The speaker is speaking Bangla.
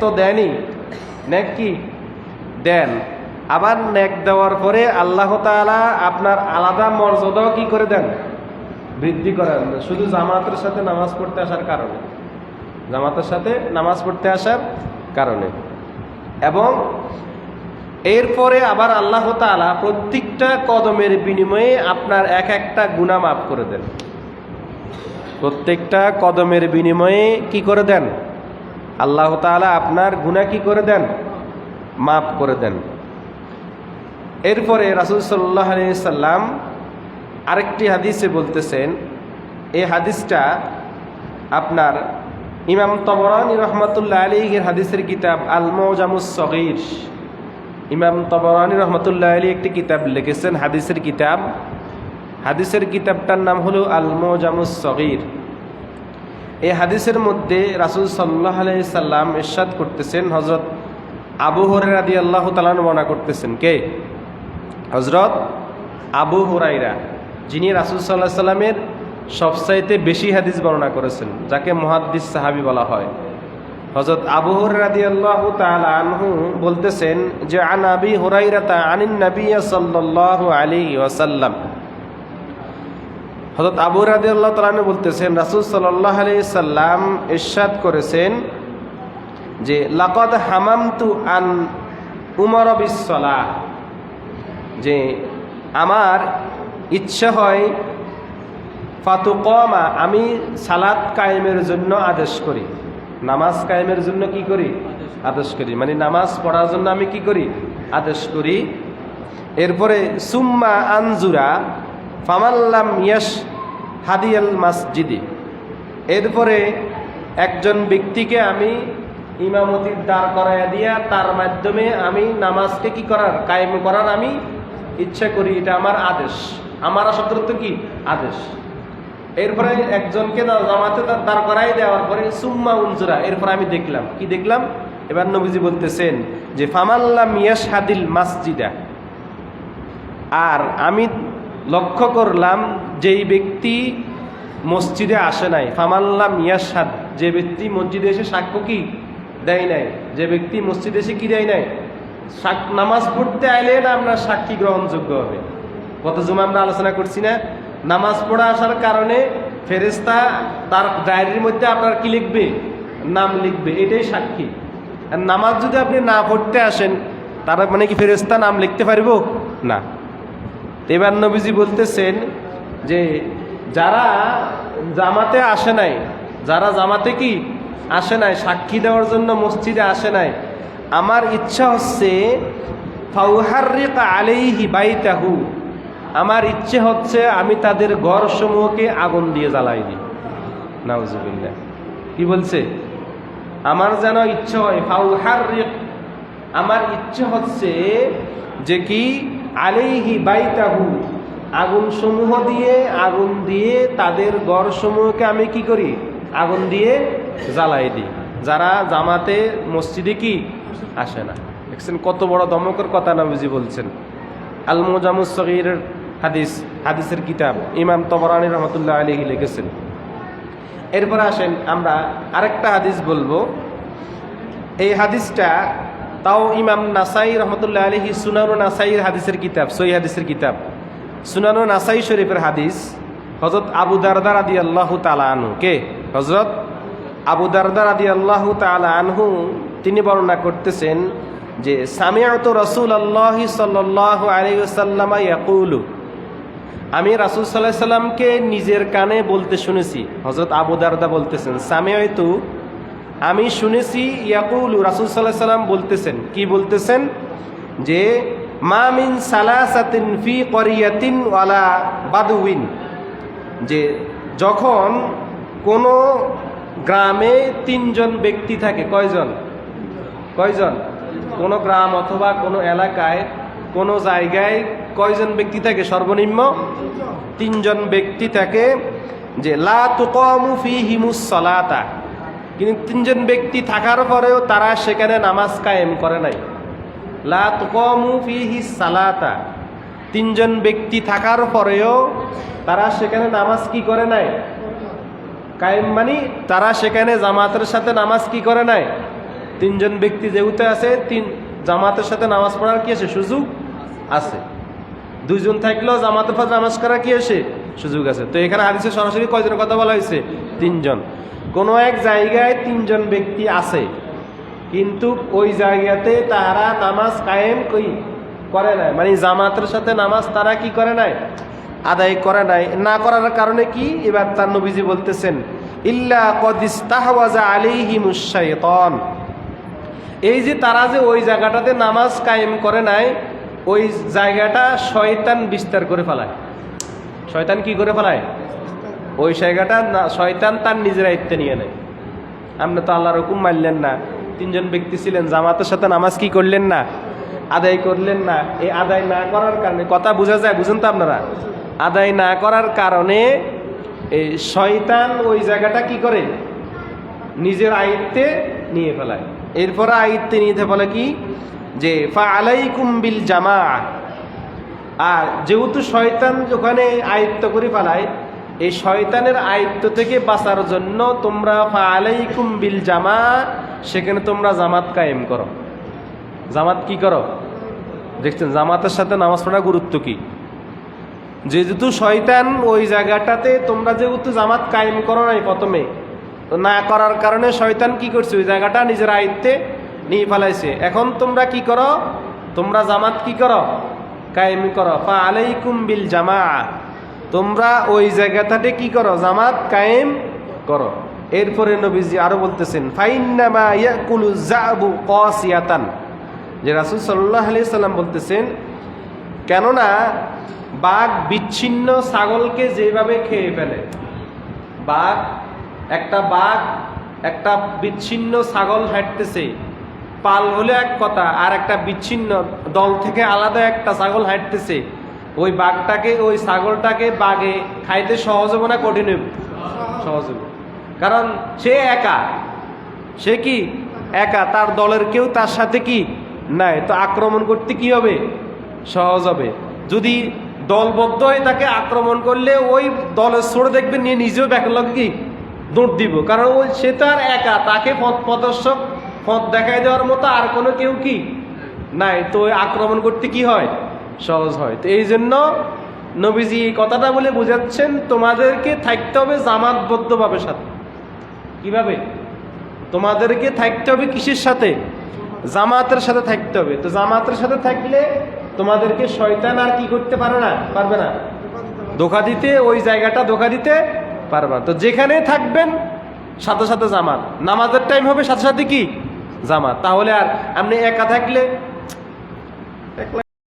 তো দেনই ন্যাক কি? দেন। আবার ন্যাক দেওয়ার পরে আল্লাহ তাআলা আপনার আলাদা মর্যাদাও কি করে দেন? বৃদ্ধি করেন। শুধু জামাতের সাথে নামাজ পড়তে আসার কারণে। জামাতের সাথে নামাজ পড়তে আসার কারণে। এবং এরপরে আবার আল্লাহ তাআলা প্রত্যেকটা কদমের বিনিময়ে আপনার এক একটা গুণা মাফ করে দেন। প্রত্যেকটা কদমের বিনিময়ে কি করে দেন? আল্লাহ তাআলা আপনার গুণা কি করে দেন? মাফ করে দেন। এরপরে রাসুল সাল্লাহ সাল্লাম আরেকটি হাদিসে বলতেছেন, এই হাদিসটা আপনার ইমাম তবরানি রহমতুল্লাহ আলীর হাদিসের কিতাব আল মৌজামুস সগির। ইমাম তবরানি রহমতুল্লাহ আলী একটি কিতাব লিখেছেন, হাদিসের কিতাব। হাদিসের কিতাবটার নাম হলো আল মৌজামুস এই হাদিসের মধ্যে রাসুল সাল্লাহ আলাই সাল্লাম করতেছেন হজরত আবু হরে রাদি আল্লাহ তালান বর্ণনা করতেছেন। কে? হজরত আবু হরাইরা যিনি রাসুল সাল্লাহ সাল্লামের সবচাইতে বেশি হাদিস বর্ণনা করেছেন, যাকে মহাদ্দিস সাহাবি বলা হয়। হজরত আবু রাদি আল্লাহ আনহু বলতেছেন যে, আন আবি হরাইরা তা আনিন নবী সাল্লাল্লাহু আলাইহি ওয়াসাল্লাম। হজরত আবু রাদি আল্লাহ তালু বলতেছেন, রাসুল সাল্লাহ আলি সাল্লাম ইরশাদ করেছেন যে, লাকদ হামামতু আন উমর বিশ্বলা যে, আমার ইচ্ছা হয় ফাতু ফাতুকমা, আমি সালাদ কায়েমের জন্য আদেশ করি। নামাজ কায়েমের জন্য কি করি? আদেশ করি। মানে নামাজ পড়ার জন্য আমি কি করি? আদেশ করি। এরপরে, সুম্মা আনজুরা ফামাল্লাম ইয়াস হাদিয়াল মাসজিদি। এরপরে একজন ব্যক্তিকে আমি ইমামতির দাঁড় করাইয়া দিয়া তার মাধ্যমে আমি নামাজকে কি করার, কায়েম করার আমি ইচ্ছা করি, এটা আমার আদেশ। আমার শব্দ কি? আদেশ। এরপরে একজনকে জামাতে তার দাঁড় করাই দেওয়ার পরে সুম্মা উনজুরা এরপরে আমি দেখলাম। কি দেখলাম? এবার নবীজি বলতেছেন যে ফামাল্লাম ইয়াস হাদিল মাসজিদা। আর আমি লক্ষ্য করলাম যেই ব্যক্তি মসজিদে আসে নাই। ফামাল্লাম ইয়াসাদ যে ব্যক্তি মসজিদে এসে সাক্ষ্য কি দেয় নাই? যে ব্যক্তি মসজিদে এসে কি দেয় নাই? নামাজ পড়তে আইলে না আপনার সাক্ষী গ্রহণযোগ্য হবে? গত জমা আমরা আলোচনা করছি না। নামাজ পড়া আসার কারণে ফেরেস্তা তার ডায়েরির মধ্যে আপনার কি লিখবে? নাম লিখবে। এটাই সাক্ষী। আর নামাজ যদি আপনি না পড়তে আসেন, তারা মানে কি ফেরেস্তা নাম লিখতে পারব? না। এবার নবীজি বলতেছেন যে যারা জামাতে আসে নাই, যারা জামাতে কি আসে নাই, সাক্ষী দেওয়ার জন্য মসজিদে আসে নাই, আমার ইচ্ছা হচ্ছে আমার ইচ্ছে হচ্ছে আমি তাদের ঘর সমূহকে আগুন দিয়ে জ্বালাই দিই। নাউজুবিল্লাহ। কি বলছে? আমার যেন ইচ্ছে হয় ফাউহারিক আমার ইচ্ছে হচ্ছে যে কি আলাইহি বাইতাহু, আগুন সমূহ দিয়ে, আগুন দিয়ে তাদের গড় সমূহকে আমি কি করি? আগুন দিয়ে জ্বালাই দিই। যারা জামাতে, মসজিদে কি? আসে না। দেখছেন কত বড় দমকর কথা নবীজি বলছেন। আল মোজামুস সগীরের হাদিস, হাদিসের কিতাব, ইমাম তবরানি রহমতুল্লাহ আলহি লিখেছেন। এরপরে আসেন আমরা আরেকটা হাদিস বলব। এই হাদিসটা তাও ইমাম নাসাই রহমতুল্লাহ আলহি সুনানু নাসাইর হাদিসের কিতাব সই হাদিসের কিতাব। সুনানু নাসাই শরীফের হাদিস হজরত আবু দারদার আদি আল্লাহ তালা আনহু। কে? হজরত আবু দারদার আদি আল্লাহ তালা আনহু, তিনি বর্ণনা করতেছেন যে সামিয়াত রসুল আল্লাহ সাল্লাহ আলিয়াল্লামা ইয়াকুলু। আমি রাসুল সাল্লাহ সাল্লামকে নিজের কানে বলতে শুনেছি। হজরত আবু দারদা বলতেছেন সামিয়াতু আমি শুনেছি ইয়াকুল রাসুল সাল্লাহ সাল্লাম বলতেছেন, কি বলতেছেন? যে, মা মিন সালাসাতিন ফি করিয়াতিন ওয়ালা বাদুইন যে, যখন কোনো গ্রামে তিনজন ব্যক্তি থাকে, কয়জন? কয়জন? কোনো গ্রাম অথবা কোনো এলাকায়, কোনো জায়গায় কয়জন ব্যক্তি থাকে? সর্বনিম্ন তিনজন ব্যক্তি থাকে। যে, লা তুকমু ফি হিমুস সলাতা। কিন্তু তিনজন ব্যক্তি থাকার পরেও তারা সেখানে নামাজ কায়েম করে নাই। লা সালাতা। তিনজন ব্যক্তি থাকার পরেও তারা সেখানে নামাজ কি করে নাই? কায়েম মানে তারা সেখানে জামাতের সাথে নামাজ কি করে নাই? তিনজন ব্যক্তি যেহেতু আছে, তিন জামাতের সাথে নামাজ পড়ার কি আছে? সুযোগ আছে। দুইজন থাকলেও জামাতের পর নামাজ করার কি আছে? সুযোগ আছে। তো এখানে হাদিসে সরাসরি কয়জনের কথা বলা হয়েছে? তিনজন। কোনো এক জায়গায় তিনজন ব্যক্তি আছে, কিন্তু ওই জায়গাতে তারা নামাজ কায়েম কই করে নাই। মানে জামাতের সাথে নামাজ তারা কি করে নাই? আদায় করে নাই। না করার কারণে কি? এবার তার নবীজি বলতেছেন, ইল্লা কদিস্তাহওয়াজা আলিহিমুশ শাইতান। এই যে তারা যে ওই জায়গাটাতে নামাজ কায়েম করে নাই, ওই জায়গাটা শয়তান বিস্তার করে ফেলায়। শয়তান কি করে ফেলায়? ওই জায়গাটা শয়তান তার নিজের আয়ত্তে নিয়ে নেয়। আপনি তো আল্লাহর হুকুম মানলেন না। তিনজন ব্যক্তি ছিলেন, জামাতের সাথে নামাজ কি করলেন না? আদায় করলেন না। এই আদায় না করার কারণে, কথা বোঝা যায়, বুঝুন তো আপনারা? আদায় না করার কারণে এই শয়তান ওই জায়গাটা কি করে? নিজের আয়ত্তে নিয়ে ফেলায়। এরপরে আয়ত্তে নিতে বলে কি? যে ফা আলাই বিল জামা আর যেহেতু শয়তান ওখানে আয়ত্ত করে ফেলায় এই শয়তানের আয়ত্ত থেকে বাঁচার জন্য তোমরা বিল জামা সেখানে তোমরা জামাত কায়েম করো। জামাত কি করো? দেখছেন, জামাতের সাথে নামাজ পড়ার গুরুত্ব কি? যেহেতু শয়তান ওই জায়গাটাতে তোমরা যেহেতু জামাত কায়েম করো নাই প্রথমে না করার কারণে শয়তান কি করছে? ওই জায়গাটা নিজের আয়ত্তে নিয়ে ফেলাইছে। এখন তোমরা কি করো? তোমরা জামাত কি করো? কায়েম করো। ফা আলাইকুম বিল জামা তোমরা ওই জায়গাটাতে কি করো? জামাত কায়েম করো। এরপরে নবীজি আরও বলতেছেন, ফাইন্নামা জাবু কসিয়াতান। যে রাসূল সাল্লাল্লাহু আলাইহি সাল্লাম বলতেছেন, কেননা বাঘ বিচ্ছিন্ন ছাগলকে যেভাবে খেয়ে ফেলে, বাঘ, একটা বাঘ, একটা বিচ্ছিন্ন ছাগল হাঁটতেছে, পাল হলে এক কথা, আর একটা বিচ্ছিন্ন দল থেকে আলাদা একটা ছাগল হাঁটতেছে ওই বাঘটাকে, ওই ছাগলটাকে বাঘে খাইতে সহজ হবে না কঠিন সহজ হবে। কারণ সে একা। সে কি? একা। তার দলের কেউ তার সাথে কি? নাই। তো আক্রমণ করতে কি হবে? সহজ হবে। যদি দলবদ্ধ হয়ে তাকে আক্রমণ করলে ওই দলের ছোড়ে দেখবে, নিয়ে নিজেও ব্যাকলগ কি? দৌড় দিব। কারণ ওই সে তো আর একা। তাকে পথ প্রদর্শক পথ দেখাই দেওয়ার মতো আর কোনো কেউ কি? নাই। তো আক্রমণ করতে কি হয়? সহজ হয়। তো এই জন্য নবীজি এই কথাটা বলে বোঝাচ্ছেন, তোমাদেরকে থাকতে হবে জামাতবদ্ধভাবে সাথে। কীভাবে? তোমাদেরকে থাকতে হবে কিসের সাথে? জামাতের সাথে থাকতে হবে। তো জামাতের সাথে থাকলে তোমাদেরকে শয়তান আর কি করতে পারে না? পারবে না। ধোকা দিতে, ওই জায়গাটা ধোকা দিতে পারবে তো যেখানে থাকবেন, সাথে সাথে জামাত। নামাজের টাইম হবে সাথে সাথে কি? জামাত। তাহলে আর আপনি একা থাকলে